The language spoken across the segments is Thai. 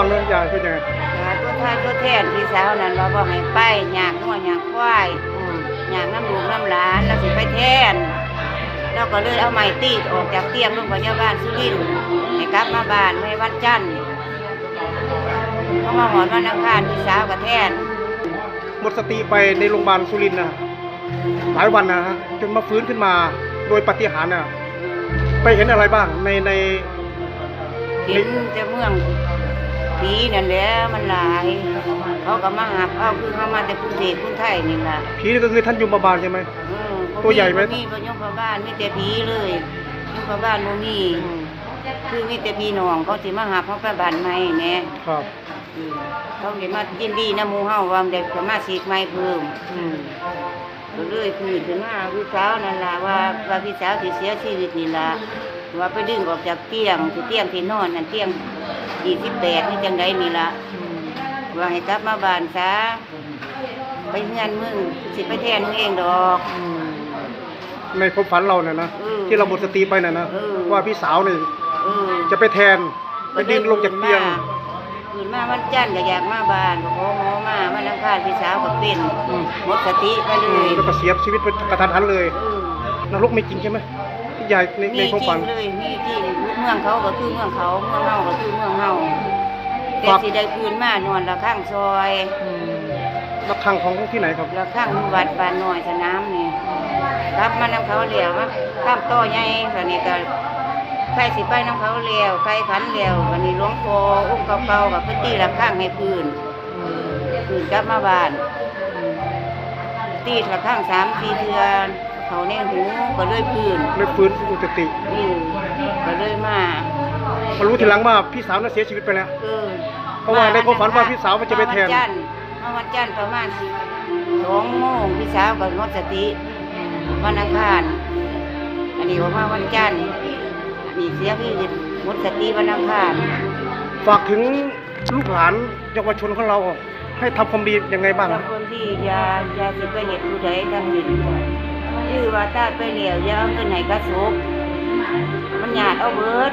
ฟังเรื่องยายเป็นยังไงหาตัวทายตัวแทนพี่สาวนั่นว่าบอกให้ไปอยากนัวอยากควายอยากน้ำลูกน้ำหลานแล้วสิไปแทนเราก็เลยเอาไม้ตีดออกจากเตียงโรงพยาบาลสุรินทร์ให้กลับมาบ้านไม่วันจันทร์เขามาหอนวันอังคารพี่สาวกับแทนหมดสติไปในโรงพยาบาลสุรินทร์นะหลายวันนะฮะจนมาฟื้นขึ้นมาโดยปาฏิหารย์น่ะไปเห็นอะไรบ้างในในเห็นแต่เมือง ผีนั่นแหละมันหลาย เขาก็มาหาเอาคือเขามาแต่กรุงเทพกรุงไทยนี่ล่ะผีนี่ก็คือท่านยมบาลใช่ไหม อืมตัวใหญ่ไหม บ่มีบ่ยกพระบ้านมีแต่ผีเลยยกพระบ้านบ่มีคือมีแต่พี่น้องเขาสิมาหาพ่อพระบานใหม่แหน่ครับอืมเขาสิมายินดีนะหมู่เฮาว่าได้สามารถสีกใหม่เพิ่ม อืมก็เลยพูดขึ้นมาพี่สาวนั่นล่ะว่าว่าพี่สาวที่เสียชีวิตนี่ล่ะว่าไปดึงออกจากเตียงที่เตียงที่นอนนั่นเตียง 28นี่จังไดนี่ล่ะอืมว่าให้กลับมาบ้านซะไปเฮือนมึงสิไปแทนมึงเองดอกอืมในความฝันเราเนี่ยนะอืมที่เราหมดสติไปน่ะนะอืมว่าพี่สาวเนี่ยเออจะไปแทนไปดึงลงจากเตียงคืนมาวันจันทร์ก็อยากมาบ้านขอหมอมาวันอังคารพี่สาวก็เป็นอืมหมดสติไปเลอืมยแล้วก็เสียชีวิตเป็นกระทันหันเลยเออนรกไม่จริงใช่ไหมที่ ยายในในมีความจริฝังนเลยมีจริงเมืองเขาก็คือเมืองเขาเมืองเฮาก็คือเมืองเฮาแต่ครับ สิได้คืนมานอนละข้างซอยอืมระฆังของที่ไหนครับ ละข้างวัดบ้านน้อยสนามนี่กลับมานำเขาเหลียวมาข้ามต่อใหญ่แบบนี้ก็ใครสิไปน้ำเขาเหลียวใครขันเหลียววันนี้หลวงพ่ออุ้มเก่าๆกับพื้นที่ละข้างให้พื้นคืนกลับมาบ้าน ตีละข้างสามสี่เทือน เขาแน่หูก็เลยพื้นเลยฟื้นอุตติอืมก็เลยมามารู้ทีหลังว่าพี่สาวน่ะเสียชีวิตไปแล้ว เออเพราะว่าในความฝันว่าพี่สาวมันจะไปแทน มาวันจันทร์มาวันจันทร์ประมาณสองโมงพี่สาวก็หมดสติวันอังคารอันนี้ว่ามาวันจันทร์อันนี้เสียคือหมดสติวันอังคารฝากถึงลูกหลานเยาวชนของเรา ให้ทำความดียังไงบ้าง แล้วคนที่อยาอยาสิไปเห็นผู้ใดทำผิด คือว่าตาไปเหลียวอยาเอาเงินไหนกระสบมันหยาดเอาเบิด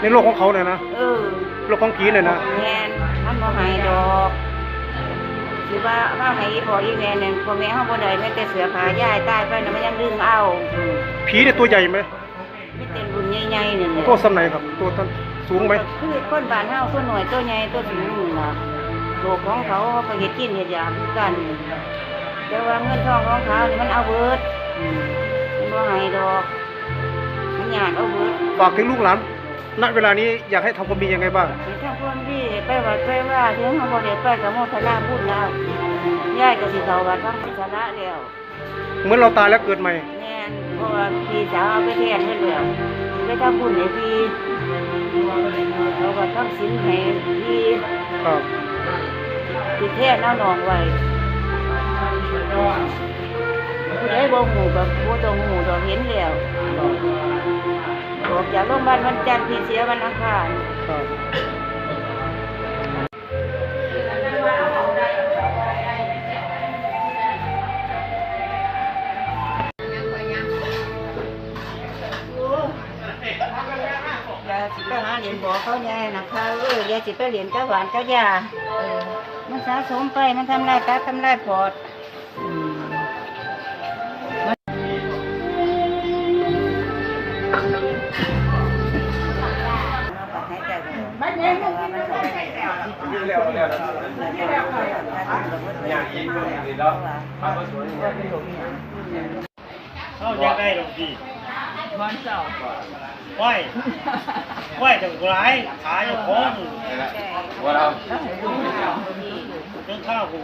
ในโลกของเขาเนี่ยนะเออโลกของผีเนี่ยนะแมนมันบ่ให้ดอกสิว่าว่าให้อีพ่ออีแม่เนี่ยพ่อแม่เฮาบ่ได้แม้แต่เสือผายายตายไปน่ะมันยังดึงเอาผีเนี่ยตัวใหญ่ไหมมีแต่รุ่นใหญ่ๆนั่นแหละตัวสำไหนครับ ตัวท่านสูงไหมคือคนบ้านเฮาตัวหน่อยตัวใหญ่ตัวสูงนี่ล่ะโลกของเขาเขาก็เฮ็ดกินเฮ็ดอยากคือกัน แต่ว่าเงินทองของเขานี่มันเอาเบิดมันบ่ให้ดอก มันหยาดเอาเบิดฝากถึงลูกหลานณเวลานี้อยากให้ทำความดียังไงบ้าง เห็นถ้าคนที่ไปวัดไปว่าถึงเขาบ่ได้ไปกับโมทนาบุญแล้วยายก็สิเข้าวัดทำพิจาระแล้วเหมือนเราตายแล้วเกิดใหม่ แม่นเพราะว่าพี่สาวเอาไปแทนเพิ่นแล้วไปทำบุญให้พี่เขาก็ทำศีลให้พี่ ครับสิแทนเอาน้องไว้ บ่ฮู้ก็บ่ต้องฮู้ดอกเห็นแล้วออกจากโรงพยาบาลวันจันทร์พี่เสียวันอังคารสิไปหาเหรียญบอกเขาแน่นะคะเออเดี๋ยวสิไปเหรียญกับหวานกับยามันสะสมไปมันทำลายตาทำลายปอด เข้างอินดีแล้วเข้าอยากได้หรอกพี่วันเสาไหวไหวถึงร้ายขายอยู่ของว่าเราข้าวกู